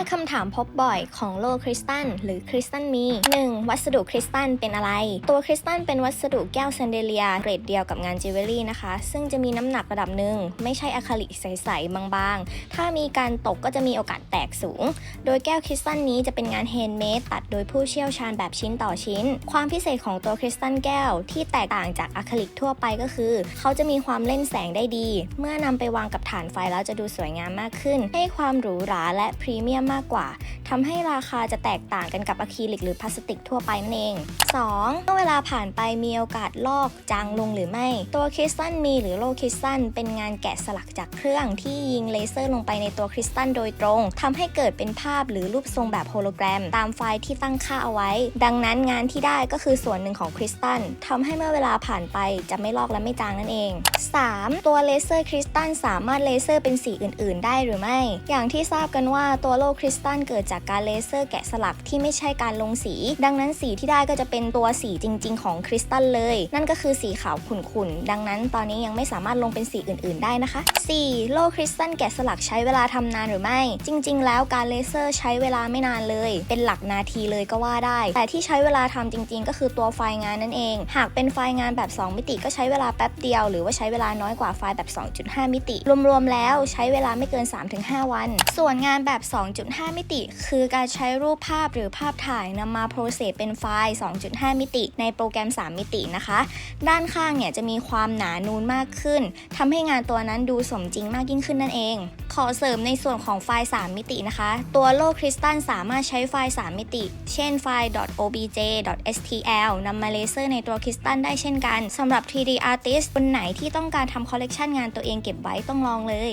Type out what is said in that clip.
5 คำถามพบบ่อยของโลคริสตัลหรือคริสตัลมี 1. วัสดุคริสตัลเป็นอะไร ตัวคริสตัลเป็นวัสดุแก้วแซนเดเลียเกรดเดียวกับงานจิวเวลรี่นะคะ ซึ่งจะมีน้ำหนักระดับหนึ่ง ไม่ใช่อะคริลิกใสๆบางๆ ถ้ามีการตกก็จะมีโอกาสแตกสูง โดยแก้วคริสตัลนี้จะเป็นงานแฮนด์เมดตัดโดยผู้เชี่ยวชาญแบบชิ้นต่อชิ้น ความพิเศษของตัวคริสตัลแก้วที่แตกต่างจากอะคริลิกทั่วไปก็คือ เขาจะมีความเล่นแสงได้ดี เมื่อนำไปวางกับฐานไฟแล้วจะดูสวยงามมากขึ้น ให้ความหรูหราและพรีเมียมมากกว่าทำให้ราคาจะแตกต่างกันกับอะคริลิกหรือพลาสติกทั่วไปนั่นเอง 2. เมื่อเวลาผ่านไปมีโอกาสลอกจางลงหรือไม่ ตัวคริสตัลมีหรือโลคริสตัลเป็นงานแกะสลักจากเครื่องที่ยิงเลเซอร์ลงไปในตัวคริสตัลโดยตรงทำให้เกิดเป็นภาพหรือรูปทรงแบบโฮโลแกรม ตามไฟล์ที่ตั้งค่าเอาไว้ ดังนั้นงานที่ได้ก็คือส่วนหนึ่งของคริสตัลทำให้เมื่อเวลาผ่านไปจะไม่ลอกและไม่จางนั่นเอง 3. ตัวเลเซอร์คริสตัลสามารถเลเซอร์เป็นสีอื่น ๆ ได้หรือไม่ อย่างที่ทราบกันว่าตัวโลคริสตัลเกิดจากการเลเซอร์แกะสลักที่ไม่ใช่การลงสี ดังนั้นสีที่ได้ก็จะเป็นตัวสีจริง ๆ ของคริสตัลเลย นั่นก็คือสีขาวขุ่นๆ ดังนั้นตอนนี้ยังไม่สามารถลงเป็นสีอื่น ๆ ได้นะคะ 4. โลคริสตัลแกะสลักใช้เวลาทำนานหรือไม่ จริง ๆ แล้วการเลเซอร์ใช้เวลาไม่นานเลย เป็นหลักนาทีเลยก็ว่าได้ แต่ที่ใช้เวลาทำจริง ๆ ก็คือตัวไฟล์งานนั่นเอง หากเป็นไฟล์งานแบบ 2 มิติก็ใช้เวลาแป๊บเดียว หรือว่าใช้เวลาน้อยกว่าไฟล์แบบ 2.5 มิติ รวมๆแล้วใช้เวลาไม่เกิน 3-5 วัน ส่วนงานแบบ 2.5 5 มิติ คือการใช้รูปภาพหรือภาพถ่ายนำมาโปรเซสเป็นไฟล์ 2.5 มิติ ในโปรแกรม 3 มิตินะคะ ด้านข้างเนี่ยจะมีความหนานูนมากขึ้นทำให้งานตัวนั้นดูสมจริงมากยิ่งขึ้นนั่นเอง ขอเสริมในส่วนของไฟล์ 3 มิตินะคะ ตัวโลคริสตัลสามารถใช้ไฟล์ 3 มิติ เช่นไฟล์ .obj .stl นำมาเลเซอร์ในตัวคริสตัลได้เช่นกันสำหรับ 3D artist คนไหนที่ต้องการทำคอลเลกชันงานตัวเองเก็บไว้ต้องลองเลย